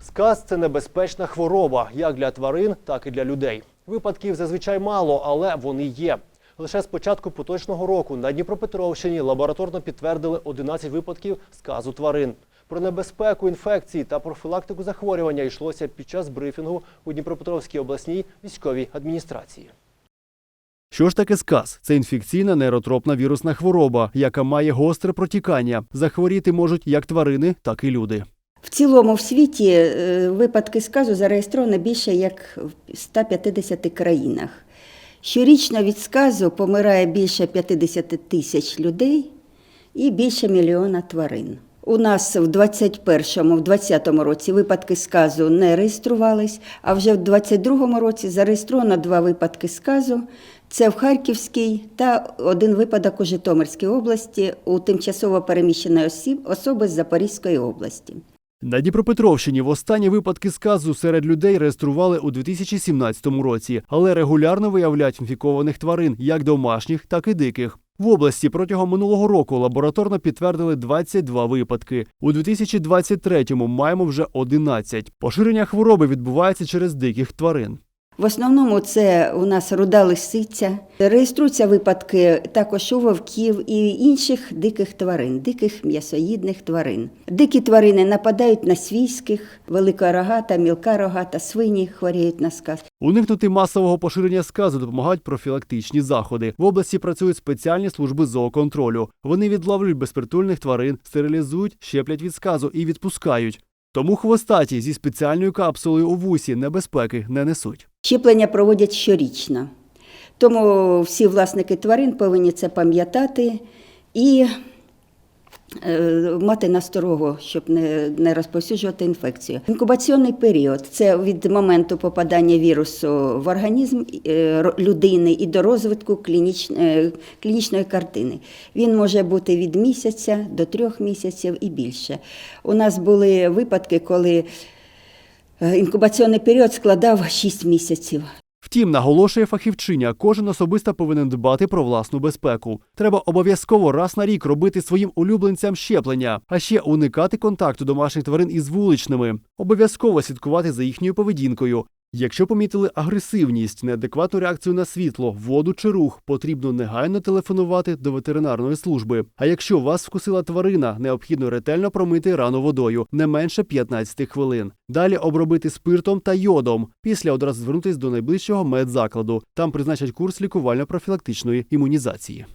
Сказ це небезпечна хвороба як для тварин, так і для людей. Випадків зазвичай мало, але вони є. Лише з початку поточного року на Дніпропетровщині лабораторно підтвердили 11 випадків сказу тварин. Про небезпеку інфекції та профілактику захворювання йшлося під час брифінгу у Дніпропетровській обласній військовій адміністрації. Що ж таке сказ? Це інфекційна нейротропна вірусна хвороба, яка має гостре протікання. Захворіти можуть як тварини, так і люди. В цілому в світі е, випадки сказу зареєстровано більше як в 150 країнах. Щорічно від сказу помирає більше 50 тисяч людей і більше мільйона тварин. У нас в 21-му, в 20-му році випадки сказу не реєструвались, а вже в 22-му році зареєстровано два випадки сказу. Це в Харківській та один випадок у Житомирській області у тимчасово переміщеної осіб особи з Запорізької області. На Дніпропетровщині останні випадки сказу серед людей реєстрували у 2017 році, але регулярно виявляють інфікованих тварин як домашніх, так і диких. В області протягом минулого року лабораторно підтвердили 22 випадки. У 2023-му маємо вже 11. Поширення хвороби відбувається через диких тварин. В основному це у нас руда лисиця. Реєструються випадки також у вовків і інших диких тварин, диких м'ясоїдних тварин. Дикі тварини нападають на свійських, велика рогата, мілка рогата, свині хворіють на сказ. Уникнути масового поширення сказу допомагають профілактичні заходи. В області працюють спеціальні служби зооконтролю. Вони відловлюють безпритульних тварин, стерилізують, щеплять від сказу і відпускають. Тому хвостаті зі спеціальною капсулою у вусі небезпеки не несуть. Щеплення проводять щорічно. Тому всі власники тварин повинні це пам'ятати і мати насторогу, щоб не, не розповсюджувати інфекцію. Інкубаційний період це від моменту попадання вірусу в організм е, людини і до розвитку клініч, е, клінічної картини. Він може бути від місяця до трьох місяців і більше. У нас були випадки, коли е, інкубаційний період складав 6 місяців. Втім, наголошує фахівчиня, кожен особисто повинен дбати про власну безпеку. Треба обов'язково раз на рік робити своїм улюбленцям щеплення, а ще уникати контакту домашніх тварин із вуличними. Обов'язково слідкувати за їхньою поведінкою. Якщо помітили агресивність, неадекватну реакцію на світло, воду чи рух, потрібно негайно телефонувати до ветеринарної служби. А якщо вас вкусила тварина, необхідно ретельно промити рану водою не менше 15 хвилин. Далі обробити спиртом та йодом. Після одразу звернутися до найближчого медзакладу. Там призначать курс лікувально-профілактичної імунізації.